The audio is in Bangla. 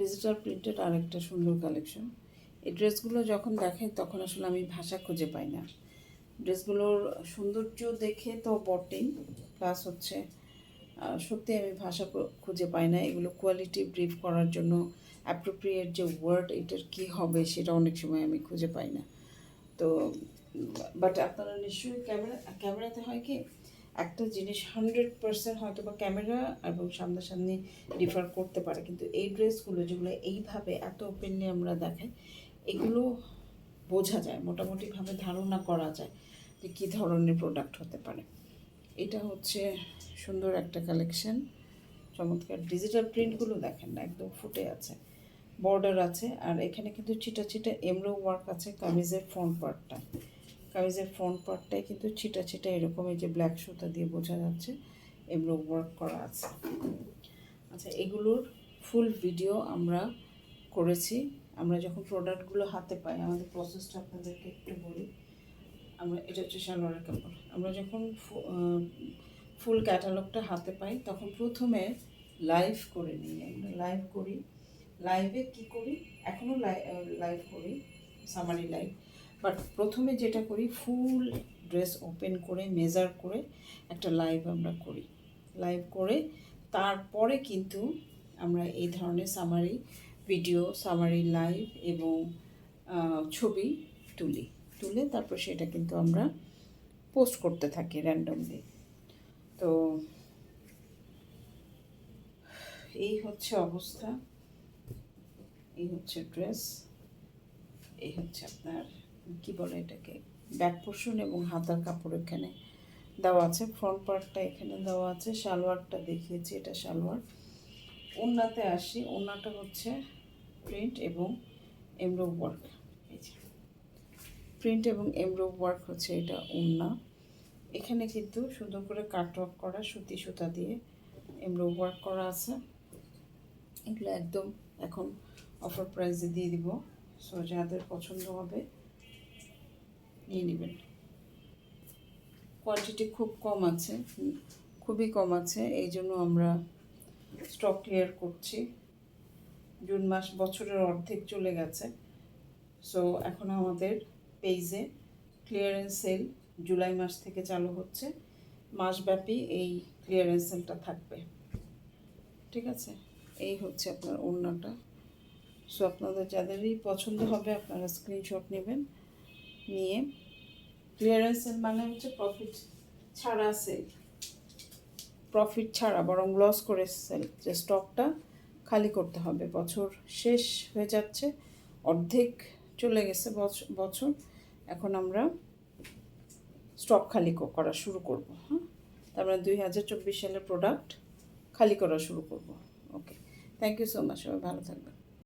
ডিজিটাল প্রিন্টেড আরেকটা সুন্দর কালেকশন এই ড্রেসগুলো যখন দেখেন তখন আসলে আমি ভাষা খুঁজে পাই না। ড্রেসগুলোর সৌন্দর্য দেখে তো বটেই। প্লাস হচ্ছে সত্যি আমি ভাষা খুঁজে পাই না। এগুলো কোয়ালিটি ব্রিফ করার জন্য অ্যাপ্রোপ্রিয়েট যে ওয়ার্ড এটার কী হবে, সেটা অনেক সময় আমি খুঁজে পাই না। তো বাট আপনারা নিশ্চয়ই ক্যামেরা, ক্যামেরাতে হয় কি একটা জিনিস হান্ড্রেড পার্সেন্ট হয়তো বা ক্যামেরা এবং সামনাসামনি ডিফার করতে পারে। কিন্তু এই ড্রেসগুলো যেগুলো এইভাবে এত ওপেনলি আমরা দেখাই, এগুলো বোঝা যায়, মোটামুটিভাবে ধারণা করা যায় যে কী ধরনের প্রোডাক্ট হতে পারে। এটা হচ্ছে সুন্দর একটা কালেকশন চমৎকার ডিজিটাল প্রিন্টগুলো দেখেন না, একদম ফুটে আছে বর্ডার আছে, আর এখানে কিন্তু চিটা চিটা এমরো ওয়ার্ক আছে, কামিজের ফ্রন্ট পার্টটা কামিজের ফ্রন্ট পার্টটাই কিন্তু ছিটা ছিটা এরকম এই যে ব্ল্যাক সুতা দিয়ে বোঝা যাচ্ছে এমরো ওয়ার্ক করা আছে। আচ্ছা এগুলোর ফুল ভিডিও আমরা করেছি। আমরা যখন প্রোডাক্টগুলো হাতে পাই, আমাদের প্রসেসটা আপনাদেরকে একটু বলি। আমরা, এটা হচ্ছে সালোয়ারের কাপড়। আমরা যখন ফুল ক্যাটালগটা হাতে পাই, তখন প্রথমে লাইভ করে নিই আমরা। লাইভ করি। লাইভে কি করি? এখনও লাইভ করি সামারি লাইভ বাট প্রথমে যেটা করি ফুল ড্রেস ওপেন করে মেজার করে একটা লাইভ আমরা করি। লাইভ করে তারপরে কিন্তু আমরা এই ধরনের সামারি ভিডিও সামারি লাইভ এবং ছবি তুলি। তুলে তারপর সেটা কিন্তু আমরা পোস্ট করতে থাকি র্যান্ডমলি তো এই হচ্ছে অবস্থা। এই হচ্ছে ড্রেস এই হচ্ছে আপনার কি বলে এটাকে? ব্যাক পোর্শন এবং হাতার কাপড় এখানে দেওয়া আছে। ফ্রন্ট পার্টটা এখানে দেওয়া আছে। সালোয়ারটা দেখিয়েছি, এটা সালোয়ার। ওড়নাতে আসি। ওড়নাটা হচ্ছে প্রিন্ট এবং এমব্রো ওয়ার্ক প্রিন্ট এবং এমব্রো ওয়ার্ক হচ্ছে এটা ওড়না। এখানে কিন্তু সুন্দর করে কাট ওয়ার্ক করা, সুতি সুতা দিয়ে এমব্রো ওয়ার্ক করা আছে। এগুলো একদম এখন অফার প্রাইসে দিয়ে দিব। সো যাদের পছন্দ হবে নিয়ে নেবেন। কোয়ান্টিটি খুব কম আছে, খুবই কম আছে, এই জন্য আমরা স্টক ক্লিয়ার করছি। জুন মাস বছরের অর্ধেক চলে গেছে। সো এখন আমাদের পেজে ক্লিয়ারেন্স সেল জুলাই মাস থেকে চালু হচ্ছে। মাসব্যাপী এই ক্লিয়ারেন্স সেলটা থাকবে। ঠিক আছে? এই হচ্ছে আপনার ওড়নাটা। সো আপনাদের যাদেরই পছন্দ হবে, আপনারা স্ক্রিনশট নেবেন। নিয়ে ক্লিয়ারেন্স সেল মানে হচ্ছে প্রফিট ছাড়া সেল প্রফিট ছাড়া, বরং লস করে সেল যে স্টকটা খালি করতে হবে। বছর শেষ হয়ে যাচ্ছে, অর্ধেক চলে গেছে বছ- বছর। এখন আমরা স্টক খালি করা শুরু করব হ্যাঁ? তারপরে দুই হাজার চব্বিশ সালের প্রোডাক্ট খালি করা শুরু করব। Okay thank you so much সবাই ভালো থাকবেন।